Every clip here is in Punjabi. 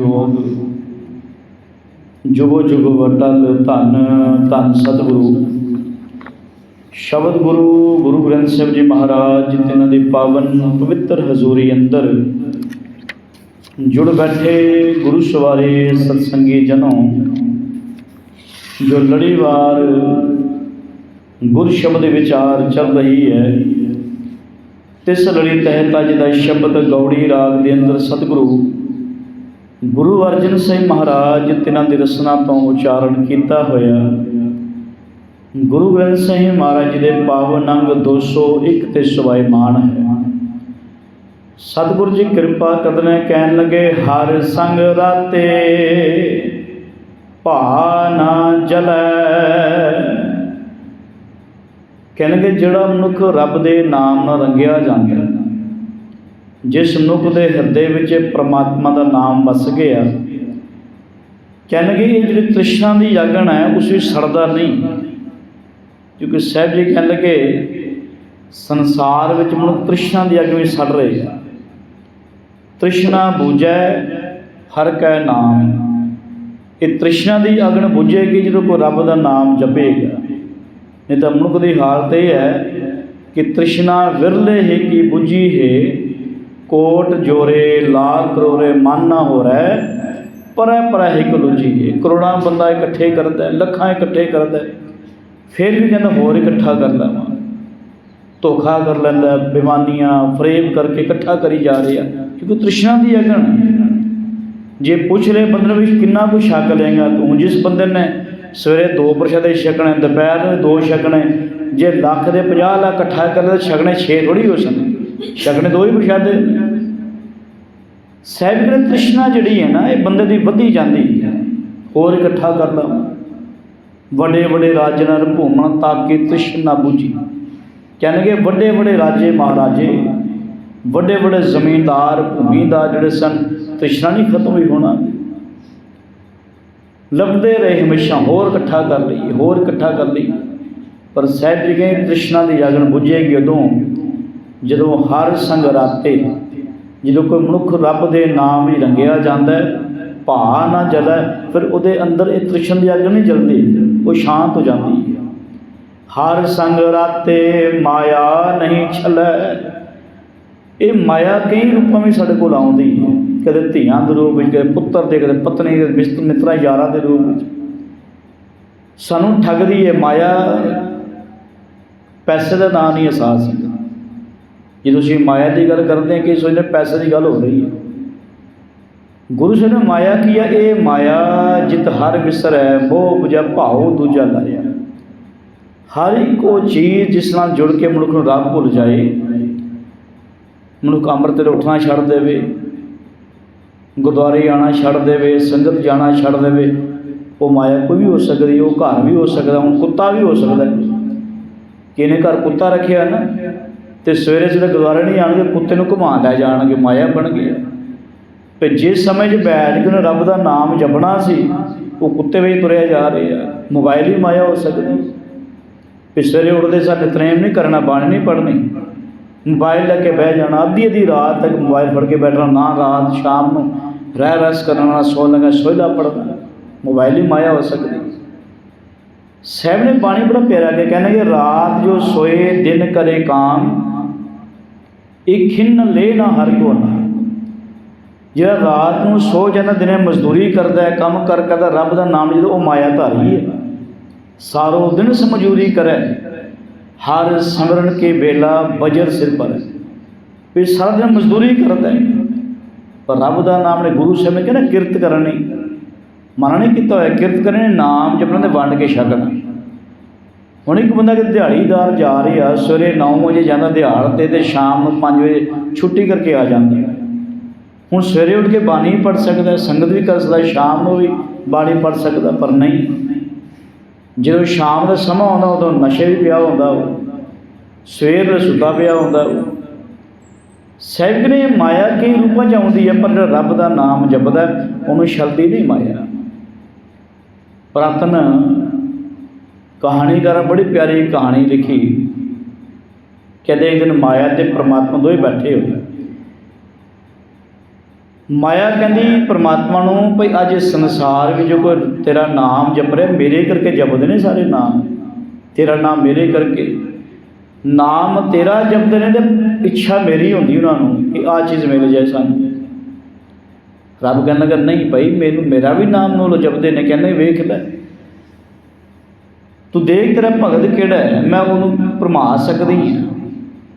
ਯੋਗ ਜੁਗੋ ਜੁਗੋ ਵਟਲ ਧੰਨ ਧੰਨ ਸਤਿਗੁਰੂ। ਸ਼ਬਦ ਗੁਰੂ ਗੁਰੂ ਗ੍ਰੰਥ ਸਾਹਿਬ ਜੀ ਮਹਾਰਾਜ ਜਿਨ੍ਹਾਂ ਦੀ ਪਾਵਨ ਪਵਿੱਤਰ ਹਜ਼ੂਰੀ ਅੰਦਰ ਜੁੜ ਬੈਠੇ ਗੁਰੂ ਸਵਾਰੇ ਸਤਸੰਗੀ ਜਨੋ, ਜੋ ਲੜੀਵਾਰ ਗੁਰ ਸ਼ਬਦ ਵਿਚਾਰ ਚੱਲ ਰਹੀ ਹੈ, ਤਿਸ ਲੜੀ ਤਹਿਤ ਅੱਜ ਦਾ ਸ਼ਬਦ ਗੌੜੀ ਰਾਗ ਦੇ ਅੰਦਰ ਸਤਿਗੁਰੂ ਗੁਰੂ ਅਰਜਨ ਸਿੰਘ ਮਹਾਰਾਜ ਤਿਨਾਂ ਦੀ ਰਸਨਾ ਤੋਂ ਉਚਾਰਨ ਕੀਤਾ ਹੋਇਆ। ਗੁਰੂ ਗ੍ਰੰਥ ਸਾਹਿਬ ਮਹਾਰਾਜ ਜੀ ਦੇ ਪਾਵਨ ਅੰਗ 201 ਤੇ ਸਵਾਈਮਾਨ ਹੈ। ਸਤਿਗੁਰੂ ਜੀ ਕਿਰਪਾ ਕਰਨੇ ਕਹਿਣ ਲੱਗੇ, ਹਰ ਸੰਗ ਰਾਤੇ ਭਾ ਨਾ ਜਲੈ। ਕਹਿਣਗੇ, ਜਿਹੜਾ ਮਨੁੱਖ ਰੱਬ ਦੇ ਨਾਮ ਨਾਲ ਰੰਗਿਆ ਜਾਂਦਾ ਜਿਸ ਮਨੁੱਖ ਦੇ ਹਿਰਦੇ ਵਿੱਚ ਪ੍ਰਮਾਤਮਾ ਦਾ ਨਾਮ ਵਸ ਗਿਆ, ਕਹਿਣਗੇ ਇਹ ਜਿਹੜੀ ਤ੍ਰਿਸ਼ਨਾ ਦੀ ਜਾਗਣ ਹੈ ਉਸ ਵਿੱਚ ਸੜਦਾ ਨਹੀਂ। ਕਿਉਂਕਿ ਸਾਹਿਬ ਜੀ ਕਹਿਣ ਲੱਗੇ, ਸੰਸਾਰ ਵਿੱਚ ਮਨੁੱਖ ਤ੍ਰਿਸ਼ਨਾ ਦੀ ਅੱਗ ਵਿੱਚ ਸੜ ਰਹੇ। ਆ ਤ੍ਰਿਸ਼ਨਾ ਬੁਝੈ, ਹਰ ਕੈ ਨਾਮ। ਇਹ ਤ੍ਰਿਸ਼ਨਾ ਦੀ ਅਗਨ ਬੁਝੇਗੀ ਜਦੋਂ ਕੋਈ ਰੱਬ ਦਾ ਨਾਮ ਜਪੇਗਾ। ਨਹੀਂ ਤਾਂ ਮਨੁੱਖ ਦੀ ਹਾਲਤ ਇਹ ਹੈ ਕਿ ਤ੍ਰਿਸ਼ਨਾ ਵਿਰਲੇ ਹੈ ਕੀ ਬੁਝੀ ਹੈ ਕੋਟ ਜੋਰੇ ਲਾਖ ਕਰੋੜੇ ਮਨ ਨਾ ਹੋ ਰਹਿ ਪਰੈ ਪਰੈ ਇੱਕ ਲੁਜੀ ਹੈ ਕਰੋੜਾਂ ਬੰਦਾ ਇਕੱਠੇ ਕਰਦਾ ਲੱਖਾਂ ਇਕੱਠੇ ਕਰਦਾ ਫਿਰ ਵੀ ਕਹਿੰਦਾ ਹੋਰ ਇਕੱਠਾ ਕਰ ਲਵਾਂ। ਧੋਖਾ ਕਰ ਲੈਂਦਾ ਬਿਮਾਨੀਆਂ ਬੇਈਮਾਨੀਆਂ, ਫਰੇਬ ਕਰਕੇ ਇਕੱਠਾ ਕਰੀ ਜਾ ਰਿਹਾ ਕਿਉਂਕਿ ਤ੍ਰਿਸ਼ਨਾ ਦੀ ਅਗਨ ਜੇ ਪੁੱਛ ਲੈ ਬੰਦੇ ਵਿੱਚ ਕਿੰਨਾ ਕੁ ਛਕ ਲੇਗਾ ਤੂੰ, ਜਿਸ ਬੰਦੇ ਨੇ ਸਵੇਰੇ ਦੋ ਪ੍ਰਸ਼ਾਦੇ ਛਕਣੇ, ਦੁਪਹਿਰ ਨੂੰ ਦੋ ਛਕਣੇ, ਜੇ ਲੱਖ ਦੇ 50 ਲੱਖ ਇਕੱਠਾ ਕਰ ਲੈ ਛਕਣੇ 6 ਥੋੜੀ ਹੋ ਸਕਦੇ। ਛਕਣੇ ਦੋ ਹੀ ਪ੍ਰਸ਼ਾਦੇ ਸਹਿਬ ਨੇ ਤ੍ਰਿਸ਼ਨਾ ਜਿਹੜੀ ਹੈ ਨਾ, ਇਹ ਬੰਦੇ ਦੀ ਵਧੀ ਜਾਂਦੀ। ਹੈ ਹੋਰ ਇਕੱਠਾ ਕਰ ਲਾ। ਵੱਡੇ ਵੱਡੇ ਰਾਜੇ ਨਾਲ ਭੂਮਣ ਤਾਂ ਕਿ ਤ੍ਰਿਸ਼ਨਾ ਬੁਝੀ। ਕਹਿਣਗੇ ਵੱਡੇ ਵੱਡੇ ਰਾਜੇ, ਮਹਾਰਾਜੇ, ਵੱਡੇ ਵੱਡੇ ਜ਼ਮੀਨਦਾਰ, ਭੂਮੀਦਾਰ ਜਿਹੜੇ ਸਨ, ਤ੍ਰਿਸ਼ਨਾ ਨਹੀਂ ਖਤਮ ਹੋਈ ਹੋਣਾ। ਲੱਭਦੇ ਰਹੇ ਹਮੇਸ਼ਾ, ਹੋਰ ਇਕੱਠਾ ਕਰ ਲਈ, ਹੋਰ ਇਕੱਠਾ ਕਰ ਲਈ। ਪਰ ਸਹਿਬ ਜੀ ਕਹਿੰਦੇ ਤ੍ਰਿਸ਼ਨਾ ਦੀ ਜਾਗਣ ਬੁਝੇਗੀ ਉਦੋਂ। ਜਦੋਂ ਹਰ ਸੰਗਰਾਤੇ, ਜਦੋਂ ਕੋਈ ਮਨੁੱਖ ਰੱਬ ਦੇ ਨਾਮ ਹੀ ਰੰਗਿਆ ਜਾਂਦਾ ਹੈ ਭਾ ਨਾ ਜਲੈ, ਫਿਰ ਉਹਦੇ ਅੰਦਰ ਇਹ ਤ੍ਰਿਸ਼ਨ ਦੀ ਅੱਗ ਨਹੀਂ ਜਲਦੀ, ਉਹ ਸ਼ਾਂਤ ਹੋ ਜਾਂਦੀ ਹੈ। ਹਰ ਸੰਗ ਰਾਤੇ ਮਾਇਆ ਨਹੀਂ ਛਲੈ। ਇਹ ਮਾਇਆ ਕਈ ਰੂਪਾਂ ਵਿੱਚ ਸਾਡੇ ਕੋਲ ਆਉਂਦੀ ਹੈ। ਕਦੇ ਧੀਆਂ ਦੇ ਰੂਪ ਵਿੱਚ, ਕਦੇ ਪੁੱਤਰ ਦੇ, ਕਦੇ ਪਤਨੀ ਦੇ ਮਿਸਤ ਮਿੱਤਰਾਂ, ਯਾਰਾਂ ਦੇ ਰੂਪ ਵਿੱਚ। ਸਾਨੂੰ ਠੱਗਦੀ ਹੈ ਮਾਇਆ। ਪੈਸੇ ਦਾ ਨਾਂ ਨਹੀਂ ਅਹਿਸਾਸ ਹੁੰਦਾ। ਜੇ ਤੁਸੀਂ ਮਾਇਆ ਦੀ ਗੱਲ ਕਰਦੇ ਹਾਂ ਕਿ ਸੋਚਦੇ ਪੈਸੇ ਦੀ ਗੱਲ ਹੋ ਰਹੀ ਹੈ। ਗੁਰੂ ਸਾਹਿਬ ਨੇ ਮਾਇਆ ਕੀ ਹੈ? ਇਹ ਮਾਇਆ ਜਿਤ ਹਰ ਵਿਸਰੈ ਮੋਹ ਬੁਝੈ ਭਾਉ ਦੂਜਾ ਲਾਇਆ। ਹਰ ਇੱਕ ਉਹ ਚੀਜ਼ ਜਿਸ ਨਾਲ ਜੁੜ ਕੇ ਮਨੁੱਖ ਨੂੰ ਰੱਬ ਭੁੱਲ ਜਾਏ, ਮਨੁੱਖ ਅੰਮ੍ਰਿਤ ਤੇ ਉੱਠਣਾ ਛੱਡ ਦੇਵੇ, ਗੁਰਦੁਆਰੇ ਆਣਾ ਛੱਡ ਦੇਵੇ, ਸੰਗਤ ਜਾਣਾ ਛੱਡ ਦੇਵੇ, ਉਹ ਮਾਇਆ ਕੋਈ ਵੀ ਹੋ ਸਕਦੀ ਉਹ ਘਰ ਵੀ ਹੋ ਸਕਦਾ ਹੁਣ ਕੁੱਤਾ ਵੀ ਹੋ ਸਕਦਾ ਹੈ। ਕਿਹਨੇ ਘਰ ਕੁੱਤਾ ਰੱਖਿਆ ਨਾ? ਤੇ ਸਵੇਰੇ ਸਵੇਰੇ ਗੁਰਦੁਆਰੇ ਨਹੀਂ ਆਣਗੇ, ਕੁੱਤੇ ਨੂੰ ਘੁਮਾ ਲੈ ਜਾਣਗੇ, ਮਾਇਆ ਬਣ ਗਈ ਤੇ ਜਿਸ ਸਮੇਂ 'ਚ ਬੈਠ ਕੇ ਉਹਨੇ ਰੱਬ ਦਾ ਨਾਮ ਜਪਣਾ ਸੀ, ਉਹ ਕੁੱਤੇ ਵਿੱਚ ਤੁਰਿਆ ਜਾ ਰਿਹਾ। ਮੋਬਾਈਲ ਵੀ ਮਾਇਆ ਹੋ ਸਕਦੀ। ਵੀ ਸਵੇਰੇ ਉੱਠਦੇ ਸਾਰ ਨਿਤਨੇਮ ਨਹੀਂ ਕਰਨਾ, ਬਾਣੀ ਨਹੀਂ ਪੜ੍ਹਨੀ। ਮੋਬਾਈਲ ਲੈ ਕੇ ਬਹਿ ਜਾਣਾ, ਅੱਧੀ ਅੱਧੀ ਰਾਤ ਤੱਕ ਮੋਬਾਈਲ ਫੜ ਕੇ ਬੈਠਣਾ, ਨਾ ਰਾਤ, ਸ਼ਾਮ ਨੂੰ ਰਹਿ ਰਸ ਕਰਨਾ ਸੋ ਲਗਾ ਸੋਇਲਾ ਪੜਨਾ ਮੋਬਾਈਲ ਹੀ ਮਾਇਆ ਹੋ ਸਕਦੀ। ਸਾਹਿਬ ਨੇ ਬਾਣੀ ਬੜਾ ਪਿਆਰਾ ਕਿ ਕਹਿੰਦੇ ਕਿ ਰਾਤ ਜੋ ਸੋਏ, ਦਿਨ ਕਰੇ ਕਾਮ। ਇਹ ਖਿੰਨ ਲੈ ਨਾ ਹਰ ਕੋ ਨਾ। ਜਿਹੜਾ ਰਾਤ ਨੂੰ ਸੋ ਜਾਂਦਾ ਦਿਨੇ ਮਜ਼ਦੂਰੀ ਕਰਦਾ ਹੈ, ਕੰਮ ਕਰ ਕਰਦਾ, ਰੱਬ ਦਾ ਨਾਮ ਜਦੋਂ ਉਹ ਮਾਇਆ ਧਾਰੀ ਹੈ। ਸਾਰੋ ਦਿਨ ਸਮਝੂਰੀ ਕਰੈ। ਹਰ ਸਿਮਰਨ ਕੇ ਬੇਲਾ ਬਜਰ ਸਿਰ ਪਰ। ਵੀ ਸਾਰਾ ਦਿਨ ਮਜ਼ਦੂਰੀ ਕਰਦਾ ਹੈ। ਪਰ ਰੱਬ ਦਾ ਨਾਮ ਨੇ ਗੁਰੂ ਸਾਹਿਬ ਨੇ ਕਹਿੰਦਾ ਕਿਰਤ ਕਰਨੀ। ਮਨਾ ਨਹੀਂ ਕੀਤਾ ਹੋਇਆ ਕਿਰਤ ਕਰਨੇ, ਨਾਮ ਜਪਣਾ ਦੇ ਵੰਡ ਕੇ ਛਕਣਾ। ਹੁਣ ਇੱਕ ਬੰਦਾ ਕਿ ਦਿਹਾੜੀਦਾਰ ਜਾ ਰਿਹਾ, ਸਵੇਰੇ 9 ਵਜੇ ਜਾਂਦਾ ਦਿਹਾੜ ਤੇ ਤੇ ਸ਼ਾਮ ਨੂੰ 5 ਵਜੇ ਛੁੱਟੀ ਕਰਕੇ ਆ ਜਾਂਦਾ। ਹੁਣ ਸਵੇਰੇ ਉੱਠ ਕੇ ਬਾਣੀ ਪੜ ਸਕਦਾ, ਸੰਗਤ ਵੀ ਕਰ ਸਕਦਾ, ਸ਼ਾਮ ਨੂੰ ਵੀ ਬਾਣੀ ਪੜ ਸਕਦਾ, ਪਰ ਨਹੀਂ। ਜਦੋਂ ਸ਼ਾਮ ਦਾ ਸਮਾਂ ਆਉਂਦਾ ਉਦੋਂ ਨਸ਼ੇ ਵੀ ਪਿਆ ਹੁੰਦਾ। ਉਹ ਸਵੇਰ ਨੂੰ ਸੁੱਤਾ ਪਿਆ ਹੁੰਦਾ। ਉਹ ਸਹਿਬ ਨੇ ਮਾਇਆ ਕਈ ਰੂਪਾਂ ਚ ਆਉਂਦੀ ਹੈ, ਪਰ ਜਿਹੜਾ ਰੱਬ ਦਾ ਨਾਮ ਜਪਦਾ, ਉਹਨੂੰ ਛਲਦੀ ਨਹੀਂ ਮਾਇਆ। ਪ੍ਰਾਤਨ ਕਹਾਣੀਕਾਰ ਬੜੀ ਪਿਆਰੀ ਕਹਾਣੀ ਲਿਖੀ। ਕਹਿੰਦੇ ਇੱਕ ਦਿਨ ਮਾਇਆ ਤੇ ਪ੍ਰਮਾਤਮਾ ਦੋਵੇਂ ਬੈਠੇ ਹੋਏ। ਮਾਇਆ ਕਹਿੰਦੀ, ਪ੍ਰਮਾਤਮਾ ਨੂੰ ਭਈ ਅੱਜ ਇਸ ਸੰਸਾਰ ਵਿੱਚ ਜੋ ਕੋਈ ਤੇਰਾ ਨਾਮ ਜਪ ਰਿਹਾ, ਮੇਰੇ ਕਰਕੇ ਜਪਦੇ ਨੇ ਸਾਰੇ ਨਾਮ। ਤੇਰਾ ਨਾਮ ਮੇਰੇ ਕਰਕੇ। ਨਾਮ ਤੇਰਾ ਜਪਦੇ ਨੇ ਤੇ ਇੱਛਾ ਮੇਰੀ ਹੁੰਦੀ ਉਹਨਾਂ ਨੂੰ ਕਿ ਆ ਚੀਜ਼ ਮਿਲ ਜਾਏ ਸਾਨੂੰ। ਰੱਬ ਕਹਿੰਦਾ ਕਿ ਨਹੀਂ ਭਾਈ, ਮੈਨੂੰ ਮੇਰਾ ਵੀ ਨਾਮ ਨੂੰ ਲੋ ਜਪਦੇ ਨੇ, ਕਹਿੰਦੇ ਵੇਖ ਲੈ। ਤੂੰ ਦੇਖ ਤੇਰਾ ਭਗਤ ਕਿਹੜਾ ਹੈ? ਮੈਂ ਉਹਨੂੰ ਭਰਮਾ ਸਕਦੀ ਹਾਂ।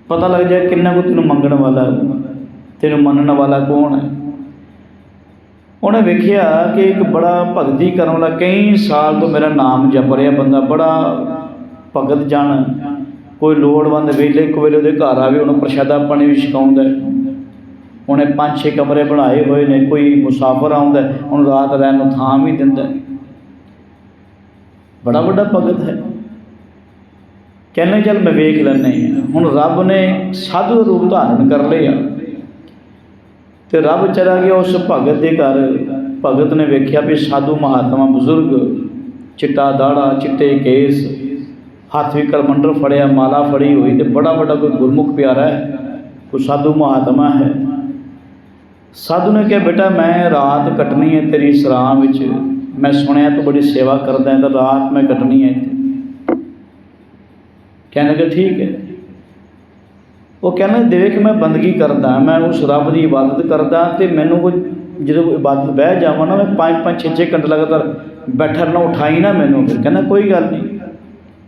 ਪਤਾ ਲੱਗ ਜਾਏ ਕਿੰਨਾ ਕੁ ਤੈਨੂੰ ਮੰਗਣ ਵਾਲਾ, ਤੈਨੂੰ ਮੰਨਣ ਵਾਲਾ ਕੌਣ ਹੈ। ਉਹਨੇ ਵੇਖਿਆ ਕਿ ਇੱਕ ਬੜਾ ਭਗਤੀ ਕਰਨ ਵਾਲਾ ਕਈ ਸਾਲ ਤੋਂ ਮੇਰਾ ਨਾਮ ਜਪ ਰਿਹਾ ਬੰਦਾ, ਬੜਾ ਭਗਤ ਜਨ। ਕੋਈ ਲੋੜਵੰਦ ਵੇਲੇ ਕੋ ਵੇਲੇ ਉਹਦੇ ਘਰ ਆਵੇ, ਉਹਨੂੰ ਪ੍ਰਸ਼ਾਦਾ ਪਾਣੀ ਵੀ ਛਕਾਉਂਦਾ ਉਹਨੇ ਪੰਜ ਛੇ ਕਮਰੇ ਬਣਾਏ ਹੋਏ ਨੇ, ਕੋਈ ਮੁਸਾਫਰ ਆਉਂਦਾ ਉਹਨੂੰ ਰਾਤ ਰਹਿਣ ਨੂੰ ਥਾਂ ਵੀ ਦਿੰਦਾ ਬੜਾ ਵੱਡਾ ਭਗਤ ਹੈ। ਕਹਿੰਦੇ ਚੱਲ ਮੈਂ ਵੇਖ ਲੈਂਦੇ ਹੁਣ ਰੱਬ ਨੇ ਸਾਧੂ ਰੂਪ ਧਾਰਨ ਕਰ ਲਿਆ ਤੇ ਰੱਬ ਚਲਾ ਗਿਆ ਉਸ ਭਗਤ ਦੇ ਘਰ। ਭਗਤ ਨੇ ਵੇਖਿਆ ਵੀ ਸਾਧੂ ਮਹਾਤਮਾ ਬਜ਼ੁਰਗ, ਚਿੱਟਾ ਦਾੜਾ, ਚਿੱਟੇ ਕੇਸ, ਹੱਥ ਵੀ ਕਰਮੰਡਲ ਫੜਿਆ, ਮਾਲਾ ਫੜੀ ਹੋਈ ਤੇ ਬੜਾ ਵੱਡਾ ਕੋਈ ਗੁਰਮੁਖ ਪਿਆਰਾ ਹੈ, ਕੋਈ ਸਾਧੂ ਮਹਾਤਮਾ ਹੈ। ਸਾਧੂ ਨੇ ਕਿਹਾ, ਬੇਟਾ, ਮੈਂ ਰਾਤ ਕੱਟਣੀ ਹੈ ਤੇਰੀ ਸਰਾਂ ਵਿੱਚ। ਮੈਂ ਸੁਣਿਆ ਤੂੰ ਬੜੀ ਸੇਵਾ ਕਰਦਾ ਹੈ ਤਾਂ ਰਾਤ ਮੈਂ ਕੱਟਣੀ ਹੈ ਇੱਥੇ। ਕਹਿੰਦੇ ਕਿ ਠੀਕ ਹੈ। ਉਹ ਕਹਿੰਦੇ, ਦੇਖ ਮੈਂ ਬੰਦਗੀ ਕਰਦਾ, ਮੈਂ ਉਸ ਰੱਬ ਦੀ ਇਬਾਦਤ ਕਰਦਾ ਤੇ ਮੈਨੂੰ ਕੋਈ ਜਦੋਂ ਇਬਾਦਤ ਬਹਿ ਜਾਵਾਂ ਨਾ, ਮੈਂ 5 5 6 6 ਘੰਟੇ ਲਗਾਤਾਰ ਬੈਠਾ ਰਹਿਣਾ, ਉਠਾਈ ਨਾ ਮੈਨੂੰ ਫਿਰ। ਕਹਿੰਦਾ, ਕੋਈ ਗੱਲ ਨਹੀਂ।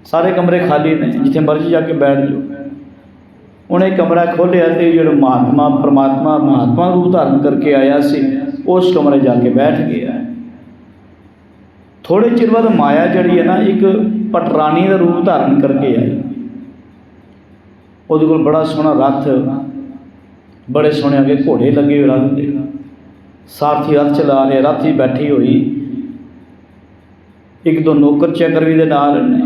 ਸਾਰੇ ਕਮਰੇ ਖਾਲੀ ਨੇ, ਜਿੱਥੇ ਮਰਜ਼ੀ ਜਾ ਕੇ ਬੈਠ ਜਾਓ। ਉਹਨੇ ਕਮਰਾ ਖੋਲ੍ਹਿਆ ਤੇ ਜਿਹੜਾ ਮਹਾਤਮਾ, ਪਰਮਾਤਮਾ, ਮਹਾਤਮਾ ਰੂਪ ਧਾਰਨ ਕਰਕੇ ਆਇਆ ਸੀ, ਉਸ ਕਮਰੇ ਜਾ ਕੇ ਬੈਠ ਗਿਆ। ਥੋੜੇ ਚਿਰ ਬਾਅਦ ਮਾਇਆ ਜਿਹੜੀ ਹੈ ਨਾ ਇੱਕ ਪਟਰਾਣੀ ਦਾ ਰੂਪ ਧਾਰਨ ਕਰਕੇ ਆਈ। ਉਹਦੇ ਕੋਲ ਬੜਾ ਸੋਹਣਾ ਰੱਥ, ਬੜੇ ਸੋਹਣੇ ਅੱਗੇ ਘੋੜੇ ਲੱਗੇ ਹੋਏ ਰੱਥ ਦੇ ਸਾਰਥੀ ਰੱਥ ਚਲਾ ਰਿਹਾ, ਰੱਥੀ ਬੈਠੀ ਹੋਈ। ਇੱਕ ਦੋ ਨੌਕਰ ਚਾਕਰ ਵੀ ਦੇ ਨਾਲ ਨੇ।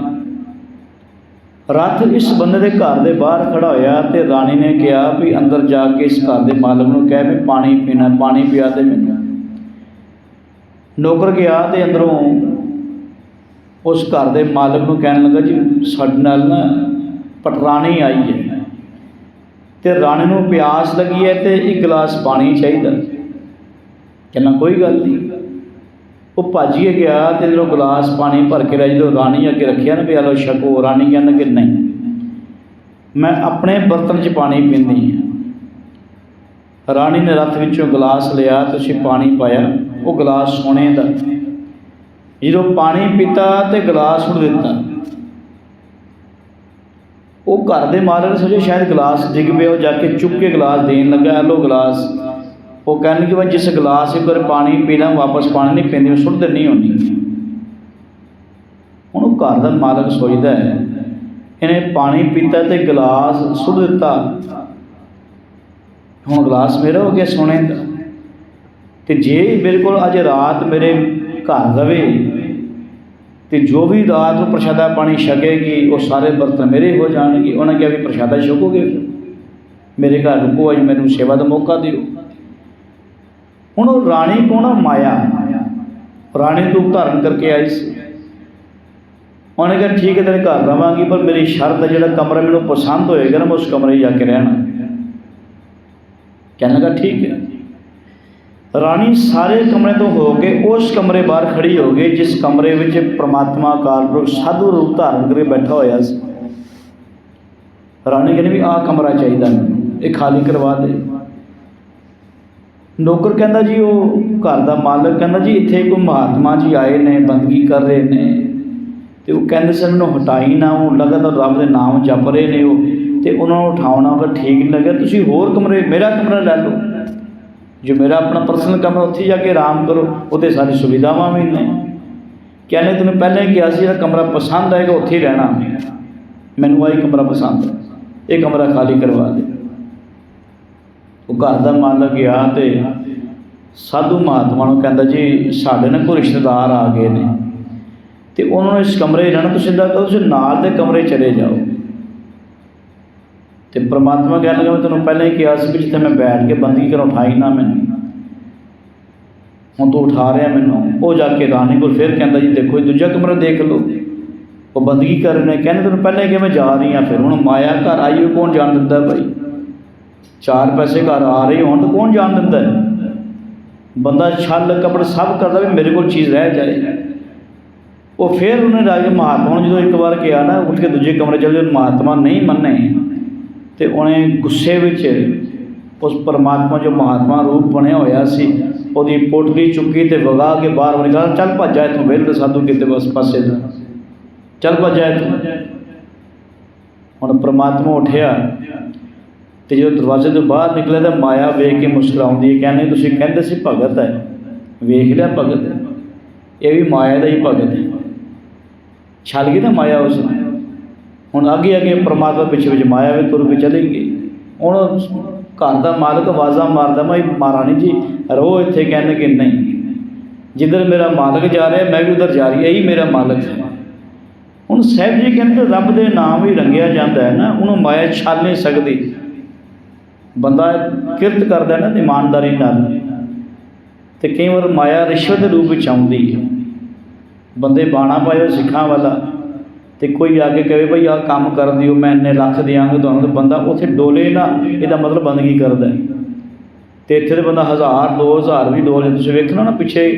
ਰੱਥ ਇਸ ਬੰਦੇ ਦੇ ਘਰ ਦੇ ਬਾਹਰ ਖੜਾ ਹੋਇਆ ਤੇ ਰਾਣੀ ਨੇ ਕਿਹਾ ਵੀ ਅੰਦਰ ਜਾ ਕੇ ਇਸ ਘਰ ਦੇ ਮਾਲਕ ਨੂੰ ਕਹਿ ਵੀ ਪਾਣੀ ਪੀਣਾ, ਪਾਣੀ ਪਿਆ ਦੇ ਮੈਨੂੰ। ਨੌਕਰ ਗਿਆ ਤੇ ਅੰਦਰੋਂ ਉਸ ਘਰ ਦੇ ਮਾਲਕ ਨੂੰ ਕਹਿਣ ਲੱਗਾ ਜੀ, ਸਾਡੇ ਨਾਲ ਨਾ ਪਟਰਾਣੀ ਆਈ ਹੈ। ਤੇ ਰਾਣੀ ਨੂੰ ਪਿਆਸ ਲੱਗੀ ਹੈ ਤੇ ਇੱਕ ਗਲਾਸ ਪਾਣੀ ਚਾਹੀਦਾ। ਕਹਿੰਦਾ, ਕੋਈ ਗੱਲ ਨਹੀਂ। ਉਹ ਭੱਜੀਏ ਗਿਆ ਤੇ ਜਦੋਂ ਗਲਾਸ ਪਾਣੀ ਭਰ ਕੇ ਲਿਆ ਜਦੋਂ ਰਾਣੀ ਅੱਗੇ ਰੱਖਿਆ ਨਾ ਵੀ ਆ ਲਓ ਛਕੋ ਰਾਣੀ ਕਹਿੰਦਾ ਕਿ ਨਹੀਂ, ਮੈਂ ਆਪਣੇ ਬਰਤਨ 'ਚ ਪਾਣੀ ਪੀਂਦੀ ਹਾਂ। ਰਾਣੀ ਨੇ ਰੱਥ ਵਿੱਚੋਂ ਗਲਾਸ ਲਿਆ ਤੇ ਪਾਣੀ ਪਾਇਆ। ਉਹ ਗਲਾਸ ਸੋਨੇ ਦਾ ਜਦੋਂ ਪਾਣੀ ਪੀਤਾ ਤੇ ਗਲਾਸ ਸੁੱਟ ਦਿੱਤਾ। ਉਹ ਘਰ ਦੇ ਮਾਲਕ ਨੇ ਸੋਚਿਆ ਸ਼ਾਇਦ ਗਲਾਸ ਡਿੱਗ ਪਿਆ, ਉਹ ਜਾ ਕੇ ਚੁੱਕ ਕੇ ਗਲਾਸ ਦੇਣ ਲੱਗਾ "ਇਹ ਗਲਾਸ। ਉਹ ਕਹਿੰਦੇ ਕਿ ਮੈਂ ਜਿਸ ਗਲਾਸ ਇੱਕ ਵਾਰ ਪਾਣੀ ਪੀਣਾ ਵਾਪਸ ਪਾਣੀ ਨਹੀਂ ਪੀਂਦੇ, ਮੈਂ ਸੁੱਟ ਦਿੰਨੀ ਹੁੰਦੀ ਹੁਣ ਉਹ ਘਰ ਦਾ ਮਾਲਕ ਸੋਚਦਾ ਹੈ, ਇਹਨੇ ਪਾਣੀ ਪੀਤਾ ਤੇ ਗਲਾਸ ਸੁੱਟ ਦਿੱਤਾ। ਹੁਣ ਗਲਾਸ ਮੇਰਾ ਹੋ ਗਿਆ ਸੋਨੇ ਦਾ। ਤੇ ਜੇ ਮੇਰੇ ਕੋਲ ਅੱਜ ਰਾਤ ਮੇਰੇ ਘਰ ਰਵੇ ਤੇ ਜੋ ਵੀ ਰਾਤ ਨੂੰ ਪ੍ਰਸ਼ਾਦਾ ਪਾਣੀ ਛਕੇਗੀ, ਉਹ ਸਾਰੇ ਬਰਤਨ ਮੇਰੇ ਹੋ ਜਾਣਗੇ। ਉਹਨਾਂ ਕਿਹਾ ਵੀ ਪ੍ਰਸ਼ਾਦਾ ਛਕੋਗੇ ਮੇਰੇ ਘਰ ਰੁਕੋ, ਅੱਜ ਮੈਨੂੰ ਸੇਵਾ ਦਾ ਮੌਕਾ ਦਿਓ। ਹੁਣ ਉਹ ਰਾਣੀ ਕੋਣ ਆ? ਮਾਇਆ। ਰਾਣੀ ਰੂਪ ਧਾਰਨ ਕਰਕੇ ਆਈ ਸੀ। ਉਹਨੇ ਕਿਹਾ, ਠੀਕ ਹੈ, ਤੇਰੇ ਘਰ ਰਵਾਂਗੀ, ਪਰ ਮੇਰੀ ਸ਼ਰਤ ਹੈ, ਜਿਹੜਾ ਕਮਰਾ ਮੈਨੂੰ ਪਸੰਦ ਹੋਏਗਾ ਨਾ, ਮੈਂ ਉਸ ਕਮਰੇ ਜਾ ਕੇ ਰਹਿਣਾ। ਕਹਿਣ ਲੱਗਾ, ਠੀਕ ਹੈ। ਰਾਣੀ ਸਾਰੇ ਕਮਰੇ ਤੋਂ ਹੋ ਕੇ ਉਸ ਕਮਰੇ ਬਾਹਰ ਖੜੀ ਹੋ ਗਈ, ਜਿਸ ਕਮਰੇ ਵਿੱਚ ਪ੍ਰਮਾਤਮਾ ਅਕਾਲ ਪੁਰਖ ਸਾਧੂ ਰੂਪ ਧਾਰਨ ਕਰਕੇ ਬੈਠਾ ਹੋਇਆ ਸੀ। ਰਾਣੀ ਕਹਿੰਦੀ ਵੀ ਆਹ ਕਮਰਾ ਚਾਹੀਦਾ ਮੈਨੂੰ, ਇਹ ਖਾਲੀ ਕਰਵਾ ਦੇ। ਨੌਕਰ ਕਹਿੰਦਾ ਜੀ, ਉਹ ਘਰ ਦਾ ਮਾਲਕ ਕਹਿੰਦਾ ਜੀ, ਇੱਥੇ ਕੋਈ ਮਹਾਤਮਾ ਜੀ ਆਏ ਨੇ, ਬੰਦਗੀ ਕਰ ਰਹੇ ਨੇ। ਤੇ ਉਹ ਕਹਿੰਦੇ ਸਨ ਮੈਨੂੰ ਹਟਾਈ ਨਾ, ਉਹ ਲਗਾਤਾਰ ਰੱਬ ਦੇ ਨਾਮ ਜਪ ਰਹੇ ਨੇ ਉਹ। ਤੇ ਉਹਨਾਂ ਨੂੰ ਉਠਾਉਣਾ ਉਹ ਠੀਕ ਨਹੀਂ ਲੱਗਿਆ। ਤੁਸੀਂ ਹੋਰ ਕਮਰੇ, ਮੇਰਾ ਕਮਰਾ ਲੈ ਲਓ। ਜੋ ਮੇਰਾ ਆਪਣਾ ਪਰਸਨਲ ਕਮਰਾ ਉੱਥੇ ਜਾ ਕੇ ਆਰਾਮ ਕਰੋ ਉਹਦੇ ਸਾਰੀ ਸੁਵਿਧਾਵਾਂ ਵੀ ਨੇ। ਕਹਿੰਦੇ ਤੈਨੂੰ ਪਹਿਲਾਂ ਹੀ ਕਿਹਾ ਸੀ, ਜਿਹੜਾ ਕਮਰਾ ਪਸੰਦ ਆਏਗਾ, ਉੱਥੇ ਹੀ ਰਹਿਣਾ। ਮੈਨੂੰ ਆਹੀ ਕਮਰਾ ਪਸੰਦ ਹੈ। ਇਹ ਕਮਰਾ ਖਾਲੀ ਕਰਵਾ ਦੇ। ਉਹ ਘਰ ਦਾ ਮਾਲਕ ਗਿਆ ਤੇ ਸਾਧੂ ਮਹਾਤਮਾ ਨੂੰ ਕਹਿੰਦਾ ਜੀ, ਸਾਡੇ ਨਾਲ ਕੋਈ ਰਿਸ਼ਤੇਦਾਰ ਆ ਗਏ ਨੇ। ਤੇ ਉਹਨਾਂ ਨੂੰ ਇਸ ਕਮਰੇ ਰਹਿਣਾ ਤੁਸੀਂ ਇੱਦਾਂ ਕਰੋ, ਤੁਸੀਂ ਨਾਲ ਦੇ ਕਮਰੇ ਚਲੇ ਜਾਓ। ਤੇ ਪ੍ਰਮਾਤਮਾ ਕਹਿਣ ਲੱਗਾ, ਮੈਂ ਤੈਨੂੰ ਪਹਿਲਾਂ ਹੀ ਕਿਹਾ ਸੀ ਵੀ ਜਿੱਥੇ ਮੈਂ ਬੈਠ ਕੇ ਬੰਦਗੀ ਕਰਾਂ, ਉਠਾਈ ਨਾ ਮੈਨੂੰ। ਹੁਣ ਤੂੰ ਉਠਾ ਰਿਹਾ ਮੈਨੂੰ, ਉਹ ਜਾ ਕੇ ਰਾਣੀ ਕੋਲ ਫਿਰ ਕਹਿੰਦਾ ਜੀ, ਦੇਖੋ ਇਹ ਦੂਜਾ ਕਮਰਾ ਦੇਖ ਲਓ। ਉਹ ਬੰਦਗੀ ਕਰ ਰਹੇ ਨੇ, ਕਹਿੰਦੇ ਤੈਨੂੰ ਪਹਿਲਾਂ ਹੀ ਕਿ ਮੈਂ ਜਾ ਰਹੀ ਹਾਂ, ਫਿਰ ਹੁਣ ਮਾਇਆ ਘਰ ਆਈ ਹੋਈ ਕੌਣ ਜਾਣ ਦਿੰਦਾ ਭਾਈ ਚਾਰ ਪੈਸੇ ਘਰ ਆ ਰਹੇ ਹੋਣ, ਤਾਂ ਕੌਣ ਜਾਣ ਦਿੰਦਾ? ਬੰਦਾ ਛਲ ਕਪੜ ਸਭ ਕਰਦਾ ਵੀ ਮੇਰੇ ਕੋਲ ਚੀਜ਼ ਰਹਿ ਜਾਏ। ਉਹ ਫਿਰ ਉਹਨੇ ਰਾਜੇ ਮਹਾਤਮਾ ਨੂੰ ਜਦੋਂ ਇੱਕ ਵਾਰ ਕਿਹਾ ਨਾ, ਉੱਠ ਕੇ ਦੂਜੇ ਕਮਰੇ ਚਲੇ ਜਦੋਂ ਮਹਾਤਮਾ ਨਹੀਂ ਮੰਨੇ। ਤੇ ਉਹਨੇ ਗੁੱਸੇ ਵਿੱਚ ਉਸ ਪਰਮਾਤਮਾ ਜੋ ਮਹਾਤਮਾ ਰੂਪ ਬਣਿਆ ਹੋਇਆ ਸੀ, ਉਹਦੀ ਪੋਟਲੀ ਚੁੱਕੀ ਤੇ ਵਗਾ ਕੇ ਬਾਹਰ ਉਹਨੇ ਚੱਲ ਭੱਜ ਜਾ ਇੱਥੋਂ ਵੇਲੇ ਸਾਧੂ ਕਿਤੇ ਬਸ ਪਾਸੇ ਦਾ। ਚੱਲ ਭੱਜ ਜਾ ਇੱਥੋਂ। ਹੁਣ ਪਰਮਾਤਮਾ ਉੱਠਿਆ ਤੇ ਜਦੋਂ ਦਰਵਾਜ਼ੇ ਤੋਂ ਬਾਹਰ ਨਿਕਲਿਆ ਤਾਂ ਮਾਇਆ ਵੇਖ ਕੇ ਮੁਸਕਰਾਉਂਦੀ ਹੈ, ਕਹਿੰਦੇ, ਤੁਸੀਂ ਕਹਿੰਦੇ ਸੀ ਭਗਤ ਹੈ? ਵੇਖ ਲਿਆ ਭਗਤ ਇਹ ਵੀ ਮਾਇਆ ਦਾ ਹੀ ਭਗਤ ਹੈ। ਛਲ ਗਈ ਨਾ ਮਾਇਆ ਉਸ ਨੂੰ। ਹੁਣ ਅੱਗੇ ਅੱਗੇ ਪਰਮਾਤਮਾ ਪਿੱਛੇ ਵਿੱਚ ਮਾਇਆ ਵੀ ਤੁਰ ਕੇ ਚਲੀ ਗਈ ਹੁਣ ਘਰ ਦਾ ਮਾਲਕ ਆਵਾਜ਼ਾਂ ਮਾਰਦਾ, ਮੈਂ ਮਹਾਰਾਣੀ ਜੀ ਰੋ ਇੱਥੇ ਕਹਿੰਦੇ ਕਿ ਨਹੀਂ। ਜਿੱਧਰ ਮੇਰਾ ਮਾਲਕ ਜਾ ਰਿਹਾ, ਮੈਂ ਵੀ ਉਧਰ ਜਾ ਰਹੀ, ਇਹੀ ਮੇਰਾ ਮਾਲਕ ਹੈ। ਹੁਣ ਸਾਹਿਬ ਜੀ ਕਹਿੰਦੇ ਰੱਬ ਦੇ ਨਾਮ ਹੀ ਰੰਗਿਆ ਜਾਂਦਾ ਹੈ ਨਾ, ਉਹਨੂੰ ਮਾਇਆ ਛਾਲ ਨਹੀਂ ਸਕਦੀ। ਬੰਦਾ ਕਿਰਤ ਕਰਦਾ ਨਾ, ਇਮਾਨਦਾਰੀ ਨਾਲ। ਤੇ ਕਈ ਵਾਰ ਮਾਇਆ ਰਿਸ਼ਵਤ ਰੂਪ ਵਿੱਚ ਆਉਂਦੀ ਹੈ। ਬੰਦੇ ਬਾਣਾ ਪਾਇਓ, ਸਿੱਖਾਂ ਵਾਲਾ। ਅਤੇ ਕੋਈ ਆ ਕੇ ਕਹੇ ਭਾਈ ਆਹ ਕੰਮ ਕਰ ਦਿਓ, ਮੈਂ ਇੰਨੇ ਲੱਖ ਦਿਆਂਗਾ ਤੁਹਾਨੂੰ ਤਾਂ ਬੰਦਾ ਉੱਥੇ ਡੋਲੇ ਨਾ, ਇਹਦਾ ਮਤਲਬ ਬੰਦਗੀ ਕਰਦਾ ਅਤੇ ਇੱਥੇ ਤਾਂ ਬੰਦਾ ਹਜ਼ਾਰ, ਦੋ ਹਜ਼ਾਰ ਵੀ ਡੋਲੇ ਤੁਸੀਂ ਵੇਖਣਾ ਨਾ ਪਿੱਛੇ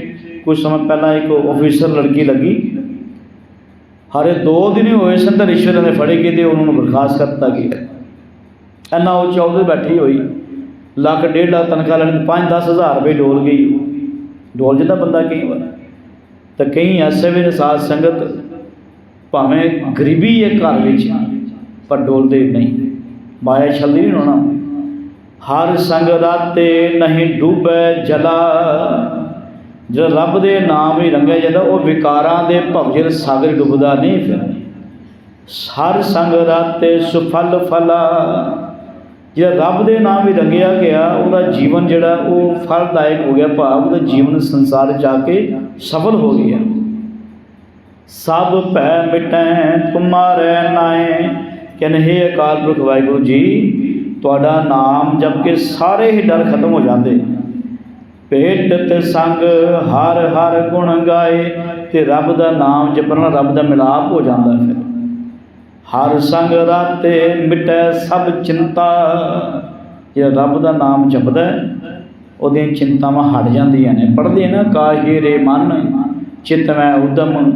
ਕੁਝ ਸਮਾਂ ਪਹਿਲਾਂ ਇੱਕ ਆਫੀਸਰ ਲੜਕੀ ਲੱਗੀ। ਹਰੇ ਦੋ ਦਿਨ ਹੀ ਹੋਏ ਸਨ ਤਾਂ ਰਿਸ਼ਵਤ ਨੇ ਫੜੇ ਗਏ ਤੇ ਉਹਨਾਂ ਨੂੰ ਬਰਖਾਸਤ ਕਰਤਾ ਗਿਆ। ਇੰਨਾ ਉਹ ਚੌਧਰ ਬੈਠੀ ਹੋਈ। ਲੱਖ, ਡੇਢ ਲੱਖ ਤਨਖਾਹ ਲੈਣ 5 ਹਜ਼ਾਰ ਰੁਪਏ ਡੋਲ ਗਈ। ਡੋਲ ਜਾਂਦਾ ਬੰਦਾ ਕਈ ਵਾਰ। ਤਾਂ ਕਈ ਐਸੇ ਵੀ ਨੇ ਸਾਧ ਸੰਗਤ ਭਾਵੇਂ ਗਰੀਬੀ ਹੈ ਘਰ ਵਿੱਚ, ਪਰ ਡੋਲਦੇ ਨਹੀਂ। ਮਾਇਆ ਛੱਲੀ ਨਹੀਂ ਹੋਣਾ ਹਰ ਸੰਗ ਰਾਤੇ ਨਹੀਂ ਡੂਬੈ ਜਲਾ। ਜਿਹੜਾ ਰੱਬ ਦੇ ਨਾਮ ਹੀ ਰੰਗਿਆ ਜਾਂਦਾ, ਉਹ ਵਿਕਾਰਾਂ ਦੇ ਭਵਜਲ ਸਾਗਰ ਡੁੱਬਦਾ ਨਹੀਂ ਫਿਰ। ਹਰ ਸੰਗ ਰਾਤੇ ਸੁਫਲ ਫਲਾ। ਜਿਹੜਾ ਰੱਬ ਦੇ ਨਾਮ ਹੀ ਰੰਗਿਆ ਗਿਆ, ਉਹਦਾ ਜੀਵਨ ਜਿਹੜਾ, ਉਹ ਫਲਦਾਇਕ ਹੋ ਗਿਆ ਭਾਵ। ਉਹਦਾ ਜੀਵਨ ਸੰਸਾਰ ਜਾ ਕੇ ਸਫਲ ਹੋ ਗਿਆ। ਸਭ ਭੈ ਮਿਟੈ, ਤੁਮਾਰੇ ਨਾਏ ਕਹਿੰਦੇ ਹੈ ਅਕਾਲ ਪੁਰਖ ਵਾਹਿਗੁਰੂ ਜੀ, ਤੁਹਾਡਾ ਨਾਮ ਜਪ ਕੇ ਸਾਰੇ ਹੀ ਡਰ ਖਤਮ ਹੋ ਜਾਂਦੇ। ਪੇਟ ਤੇ ਸੰਗ ਹਰ ਹਰ ਗੁਣ ਗਾਏ ਤੇ ਰੱਬ ਦਾ ਨਾਮ ਜਪਣਾ ਰੱਬ ਦਾ ਮਿਲਾਪ ਹੋ ਜਾਂਦਾ ਫਿਰ। ਹਰ ਸੰਗ ਰਾਤੇ ਮਿਟੈ ਸਭ ਚਿੰਤਾ। ਜੇ ਰੱਬ ਦਾ ਨਾਮ ਜਪਦਾ, ਉਹਦੀਆਂ ਚਿੰਤਾਵਾਂ ਹਟ ਜਾਂਦੀਆਂ ਨੇ। ਪੜ੍ਹਦੇ ਨਾ, ਕਾਹੇ ਰੇ ਮਨ, ਚਿਤ ਮੈਂ ਉਦਮ।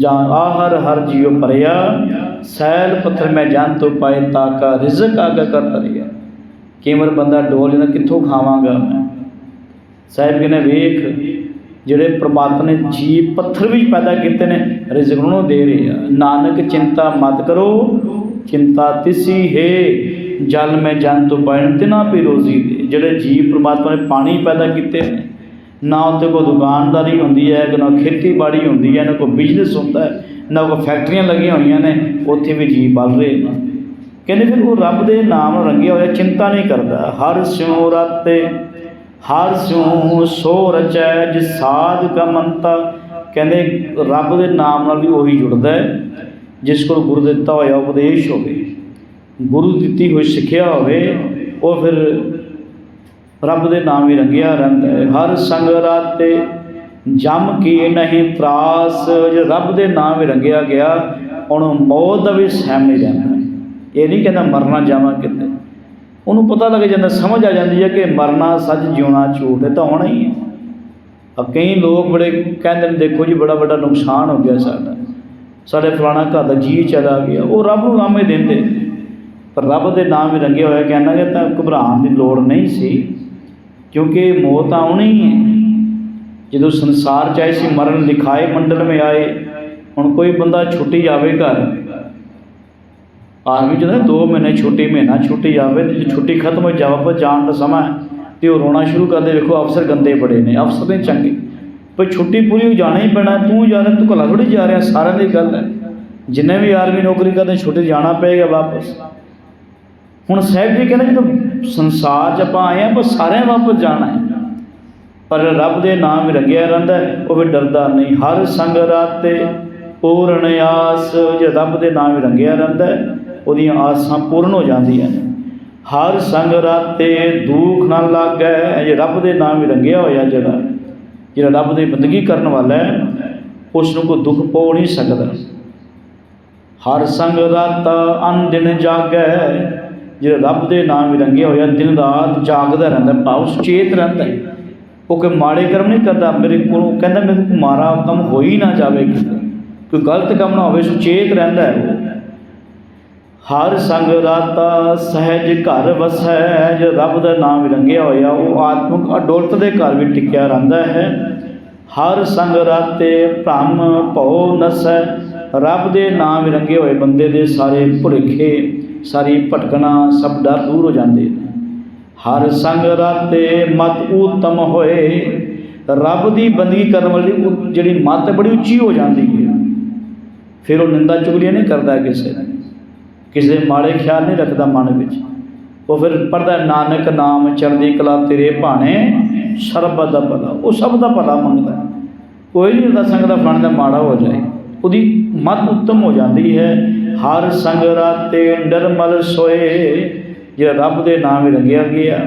ਜਾਂ ਆਹਰ ਹਰ ਜੀਉ ਭਰਿਆ, ਸੈਲ ਪੱਥਰ ਮੈਂ ਜਨ ਤੋਂ ਪਾਏ ਤਾਕਾ ਰਿਜ਼ਕ ਆਗਾ ਕਰ ਤਰਿਆ ਕੇਵਲ ਬੰਦਾ ਡੋਲ ਜਾਂਦਾ ਕਿੱਥੋਂ ਖਾਵਾਂਗਾ ਮੈਂ? ਸਾਹਿਬ ਕਹਿੰਦੇ, ਵੇਖ, ਜਿਹੜੇ ਪ੍ਰਮਾਤਮਾ ਨੇ ਜੀਵ ਪੱਥਰ ਵੀ ਪੈਦਾ ਕੀਤੇ ਨੇ, ਰਿਜ਼ਕ ਉਹਨੂੰ ਦੇ ਰਿਹਾ ਨਾਨਕ, ਚਿੰਤਾ ਮਤ ਕਰੋ, ਚਿੰਤਾ ਤਿਸੀ ਹੈ। ਜਲ ਮੈਂ ਜਨ ਤੋਂ ਪੈਣ ਤਿਨਾ ਪੀ ਰੋਜ਼ੀ ਦੇ। ਜਿਹੜੇ ਜੀਵ ਪ੍ਰਮਾਤਮਾ ਨੇ ਪਾਣੀ ਪੈਦਾ ਕੀਤੇ ਨੇ ਨਾ ਉੱਤੇ ਕੋਈ ਦੁਕਾਨਦਾਰੀ ਹੁੰਦੀ ਹੈ, ਨਾ ਖੇਤੀਬਾੜੀ ਹੁੰਦੀ ਹੈ, ਨਾ ਕੋਈ ਬਿਜ਼ਨਸ ਹੁੰਦਾ ਹੈ, ਨਾ ਕੋਈ ਫੈਕਟਰੀਆਂ ਲੱਗੀਆਂ ਹੋਈਆਂ ਨੇ, ਉੱਥੇ ਵੀ ਜੀਵ ਬਲ ਰਹੇ ਨੇ। ਕਹਿੰਦੇ ਫਿਰ ਉਹ ਰੱਬ ਦੇ ਨਾਮ ਨਾਲ ਰੰਗਿਆ ਹੋਇਆ, ਚਿੰਤਾ ਨਹੀਂ ਕਰਦਾ। ਹਰ ਸਿਉ ਰਾਤੇ, ਹਰ ਸਿਉ ਸੋ ਰਚੈ ਜਿ ਸਾਧ ਕਾ ਮੰਤਾ। ਕਹਿੰਦੇ ਰੱਬ ਦੇ ਨਾਮ ਨਾਲ ਵੀ ਉਹੀ ਜੁੜਦਾ ਹੈ, ਜਿਸ ਕੋਲ ਗੁਰੂ ਦਿੱਤਾ ਹੋਇਆ ਉਪਦੇਸ਼ ਹੋਵੇ, ਗੁਰੂ ਦਿੱਤੀ ਹੋਈ ਸਿੱਖਿਆ ਹੋਵੇ, ਉਹ ਫਿਰ ਰੱਬ ਦੇ ਨਾਮ ਹੀ ਰੰਗਿਆ ਰਹਿੰਦਾ ਹਰ ਸੰਗ ਰਾਤੇ ਜਮ ਕੀ ਨਹੀਂ ਤਰਾਸ ਜੇ ਰੱਬ ਦੇ ਨਾਮ ਹੀ ਰੰਗਿਆ ਗਿਆ ਉਹਨੂੰ ਮੌਤ ਦਾ ਵੀ ਸਹਿਮ ਨਹੀਂ ਰਹਿੰਦਾ ਇਹ ਨਹੀਂ ਕਹਿੰਦਾ ਮਰਨਾ ਜਾਵਾਂ ਕਿਤੇ। ਉਹਨੂੰ ਪਤਾ ਲੱਗ ਜਾਂਦਾ, ਸਮਝ ਆ ਜਾਂਦੀ ਹੈ ਕਿ ਮਰਨਾ ਸੱਚ ਜਿਉਣਾ ਝੂਠ ਹੈ, ਤਾਂ ਹੋਣਾ ਹੀ ਹੈ। ਆ ਕਈ ਲੋਕ ਬੜੇ ਕਹਿੰਦੇ ਨੇ, ਦੇਖੋ ਜੀ, ਬੜਾ ਵੱਡਾ ਨੁਕਸਾਨ ਹੋ ਗਿਆ ਸਾਡਾ। ਸਾਡੇ ਫਲਾਣਾ ਘਰ ਦਾ ਜੀ ਚਲਾ ਗਿਆ। ਉਹ ਰੱਬ ਨੂੰ ਨਾਮੇ ਦਿੰਦੇ। ਪਰ ਰੱਬ ਦੇ ਨਾਮ ਹੀ ਰੰਗੇ ਹੋਇਆ ਕਹਿੰਦਾ ਕਿ ਤਾਂ ਘਬਰਾਉਣ ਦੀ ਲੋੜ ਨਹੀਂ ਸੀ। ਕਿਉਂਕਿ ਮੌਤ ਆਉਣੀ ਹੀ। ਹੈ ਜਦੋਂ ਸੰਸਾਰ 'ਚ ਆਏ ਸੀ ਮਰਨ ਲਿਖਾਏ ਮੰਡਲ ਮੇ ਆਏ ਹੁਣ ਕੋਈ ਬੰਦਾ ਛੁੱਟੀ ਜਾਵੇ ਘਰ। ਆਰਮੀ ਜਦੋਂ 2 ਮਹੀਨੇ ਛੁੱਟੀ ਮਹੀਨਾ ਛੁੱਟੀ ਜਾਵੇ ਤੇ ਛੁੱਟੀ ਖਤਮ ਹੋ ਜਾਵੇ ਪਰ ਜਾਣ ਦਾ ਸਮਾਂ ਹੈ, ਤੇ ਉਹ ਰੋਣਾ ਸ਼ੁਰੂ ਕਰਦੇ ਵੇਖੋ ਅਫਸਰ ਗੰਦੇ ਬੜੇ ਨੇ ਅਫਸਰ ਨੇ ਚੰਗੇ। ਪਰ ਛੁੱਟੀ ਪੂਰੀ ਹੋ ਜਾਣਾ ਹੀ ਪੈਣਾ ਤੂੰ ਜਾ ਰਿਹਾ ਤੂੰ ਭਲਾ ਥੋੜੀ ਜਾ ਰਿਹਾ ਸਾਰਿਆਂ ਦੀ ਗੱਲ ਹੈ। ਜਿੰਨੇ ਵੀ ਆਰਮੀ ਨੌਕਰੀ ਕਰਦੇ ਛੁੱਟੀ ਜਾਣਾ ਪਏਗਾ ਵਾਪਸ। ਹੁਣ ਸਾਹਿਬ ਜੀ ਕਹਿੰਦੇ ਜਦੋਂ ਸੰਸਾਰ 'ਚ ਆਪਾਂ ਆਏ ਆ ਪਰ ਸਾਰਿਆਂ ਵਾਪਸ ਜਾਣਾ ਹੈ। ਪਰ ਰੱਬ ਦੇ ਨਾਮ ਹੀ ਰੰਗਿਆ ਰਹਿੰਦਾ ਉਹ ਵੀ ਡਰਦਾ ਨਹੀਂ। ਹਰ ਸੰਗ ਰਾਤੇ ਪੂਰਨ ਆਸ ਜੇ ਰੱਬ ਦੇ ਨਾਮ ਹੀ ਰੰਗਿਆ ਰਹਿੰਦਾ ਉਹਦੀਆਂ ਆਸਾਂ ਪੂਰਨ ਹੋ ਜਾਂਦੀਆਂ ਨੇ। ਹਰ ਸੰਗ ਰਾਤੇ ਦੁੱਖ ਨਾ ਲੱਗੈ ਜੇ ਰੱਬ ਦੇ ਨਾਮ ਹੀ ਰੰਗਿਆ ਹੋਇਆ ਜਿਹੜਾ ਜਿਹੜਾ ਰੱਬ ਦੀ ਬੰਦਗੀ ਕਰਨ ਵਾਲਾ ਹੈ ਉਸ ਨੂੰ ਕੋਈ ਦੁੱਖ ਪੋ ਨਹੀਂ ਸਕਦਾ। ਹਰ ਸੰਗ ਰਾਤ ਅਨ ਦਿਨ ਜਾਗੈ ਜਿਹੜਾ ਰੱਬ ਦੇ ਨਾਮ ਹੀ ਰੰਗਿਆ ਹੋਇਆ, ਦਿਨ ਰਾਤ ਜਾਗਦਾ ਰਹਿੰਦਾ, ਭਾਵ ਸੁਚੇਤ ਰਹਿੰਦਾ ਹੈ। ਉਹ ਕੋਈ ਮਾੜੇ ਕਰਮ ਨਹੀਂ ਕਰਦਾ, ਮੇਰੇ ਕੋਲ ਕਹਿੰਦਾ, ਮੇਰੇ ਕੋਲ ਮਾਰਾ ਕੰਮ ਹੋ ਹੀ ਨਾ ਜਾਵੇ ਕੋਈ ਗਲਤ ਕੰਮ ਨਾ ਹੋਵੇ, ਸੁਚੇਤ ਰਹਿੰਦਾ ਹੈ ਉਹ। ਹਰ ਸੰਗ ਰਾਤਾ ਸਹਿਜ ਘਰ ਵਸੈ ਜੋ ਰੱਬ ਦਾ ਨਾਮ ਰੰਗਿਆ ਹੋਇਆ, ਉਹ ਆਤਮਿਕ ਅਡੋਲਤ ਦੇ ਘਰ ਵਿੱਚ ਟਿਕਿਆ ਰਹਿੰਦਾ ਹੈ। ਹਰ ਸੰਗ ਰਾਤੇ ਭ੍ਰਮ ਭਉ ਨਸੈ ਰੱਬ ਦੇ ਨਾਮ ਰੰਗੇ ਹੋਏ ਬੰਦੇ ਦੇ ਸਾਰੇ ਭੁਲੇਖੇ ਸਾਰੀ ਭਟਕਣਾ ਸਭ ਡਰ ਦੂਰ ਹੋ ਜਾਂਦੇ ਨੇ। ਹਰ ਸੰਗ ਰਾਤੇ ਮਤ ਉਤਮ ਹੋਏ, ਰੱਬ ਦੀ ਬੰਦਗੀ ਕਰਨ ਵਾਲੀ ਉਹ ਜਿਹੜੀ ਮਤ ਬੜੀ ਉੱਚੀ ਹੋ ਜਾਂਦੀ ਹੈ। ਫਿਰ ਉਹ ਨਿੰਦਾ ਚੁਗਲੀਆਂ ਨਹੀਂ ਕਰਦਾ ਕਿਸੇ ਦੀ ਕਿਸੇ ਦੇ ਮਾੜੇ ਖਿਆਲ ਨਹੀਂ ਰੱਖਦਾ ਮਨ ਵਿੱਚ। ਉਹ ਫਿਰ ਪੜਦਾ ਨਾਨਕ ਨਾਮ ਚੜ੍ਹਦੀ ਕਲਾ ਤੇਰੇ ਭਾਣੇ, ਸਰਬਤ ਦਾ ਭਲਾ। ਉਹ ਸਭ ਦਾ ਭਲਾ ਮੰਗਦਾ ਕੋਈ ਨਹੀਂ ਉਹਦਾ ਸੰਗ ਦਾ ਫਣ ਦਾ ਮਾੜਾ ਹੋ ਜਾਏ। ਉਹਦੀ ਮਤ ਉੱਤਮ ਹੋ ਜਾਂਦੀ ਹੈ। ਹਰ ਸੰਗ ਰਾਤੇ ਨਿਰਮਲ ਸੋਏ ਜੇ ਰੱਬ ਦੇ ਨਾਮ ਹੀ ਰੰਗਿਆ ਗਿਆ,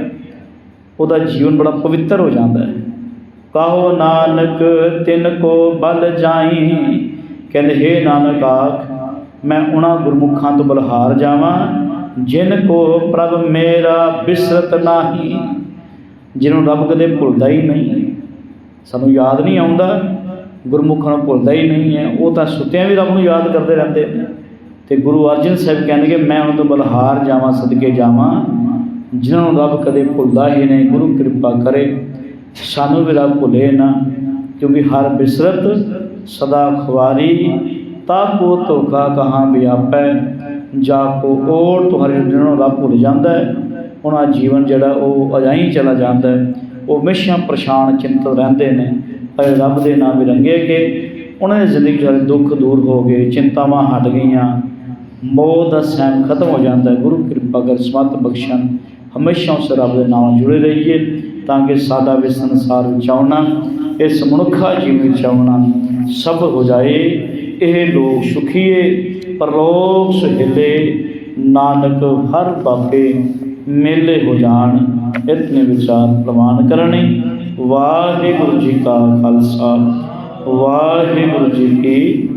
ਉਹਦਾ ਜੀਵਨ ਬੜਾ ਪਵਿੱਤਰ ਹੋ ਜਾਂਦਾ ਹੈ। ਕਹੋ ਨਾਨਕ, ਤਿਨ ਕੋ ਬਲ ਜਾਈ। ਕਹਿੰਦੇ, ਹੇ ਨਾਨਕ ਆਖ, ਮੈਂ ਉਹਨਾਂ ਗੁਰਮੁਖਾਂ ਤੋਂ ਬਲਹਾਰ ਜਾਵਾਂ, ਜਿਨ ਕੋ ਪ੍ਰਭ ਮੇਰਾ ਬਿਸਰਤ ਨਾਹੀ ਜਿਹਨੂੰ ਰੱਬ ਕਦੇ ਭੁੱਲਦਾ ਹੀ ਨਹੀਂ। ਸਾਨੂੰ ਯਾਦ ਨਹੀਂ ਆਉਂਦਾ, ਗੁਰਮੁਖਾਂ ਨੂੰ ਭੁੱਲਦਾ ਹੀ ਨਹੀਂ ਹੈ, ਉਹ ਤਾਂ ਸੁੱਤਿਆਂ ਵੀ ਰੱਬ ਨੂੰ ਯਾਦ ਕਰਦੇ ਰਹਿੰਦੇ ਨੇ। ਤੇ ਗੁਰੂ ਅਰਜਨ ਸਾਹਿਬ ਕਹਿੰਦੇ ਕਿ ਮੈਂ ਉਹਨਾਂ ਤੋਂ ਬਲਹਾਰ ਜਾਵਾਂ, ਸਦਕੇ ਜਾਵਾਂ। ਜਿਨ੍ਹਾਂ ਨੂੰ ਰੱਬ ਕਦੇ ਭੁੱਲਦਾ ਹੀ ਨਹੀਂ, ਗੁਰੂ ਕਿਰਪਾ ਕਰੇ। ਸਾਨੂੰ ਵੀ ਰੱਬ ਭੁੱਲੇ ਨਾ, ਕਿਉਂਕਿ ਹਰ ਬਿਸਰਤ ਸਦਾ ਖਵਾਰੀ। ਤਾ ਕੋ ਧੋਖਾ ਕਹਾਂ ਵਿਆਪੈ ਜਾ ਕੋ ਓੜ ਤੁਹਾਰੇ ਜਿਹਨਾਂ ਨੂੰ ਰੱਬ ਭੁੱਲ ਜਾਂਦਾ ਹੈ। ਉਹਨਾਂ ਦਾ ਜੀਵਨ ਜਿਹੜਾ ਉਹ ਅਜਾਈ ਚਲਾ ਜਾਂਦਾ ਹੈ। ਉਹ ਹਮੇਸ਼ਾ ਪਰੇਸ਼ਾਨ, ਚਿੰਤਤ ਰਹਿੰਦੇ ਨੇ। ਪਰ ਰੱਬ ਦੇ ਨਾਮ ਵੀ ਰੰਗੇ ਉਹਨਾਂ ਦੀ ਜ਼ਿੰਦਗੀ 'ਚ ਦੁੱਖ ਦੂਰ ਹੋ ਗਏ, ਚਿੰਤਾਵਾਂ ਹਟ ਗਈਆਂ। ਮੋਹ ਦਾ ਸਹਿਮ ਖਤਮ ਹੋ ਜਾਂਦਾ ਗੁਰੂ ਕਿਰਪਾ ਕਰ ਸਮਤ ਬਖਸ਼ਣ। ਹਮੇਸ਼ਾ ਉਸ ਰੱਬ ਦੇ ਨਾਲ ਜੁੜੇ ਰਹੀਏ ਤਾਂ ਕਿ ਸਾਡਾ ਵੀ ਸੰਸਾਰ ਵਿੱਚ ਆਉਣਾ ਇਸ ਮਨੁੱਖਾ ਜੀਵਨ ਵਿੱਚ ਆਉਣਾ ਸਭ ਹੋ ਜਾਏ। ਇਹ ਲੋਕ ਸੁਖੀਏ, ਪਰਲੋਕ ਸੁਹੇਲੇ। ਨਾਨਕ ਹਰ ਬਾਬੇ ਮੇਲੇ ਹੋ ਜਾਣ, ਇਤਨੇ ਵਿਚਾਰ ਪ੍ਰਮਾਨ ਕਰਨੇ। ਵਾਹਿਗੁਰੂ ਜੀ ਕਾ ਖਾਲਸਾ, ਵਾਹਿਗੁਰੂ ਜੀ ਕੀ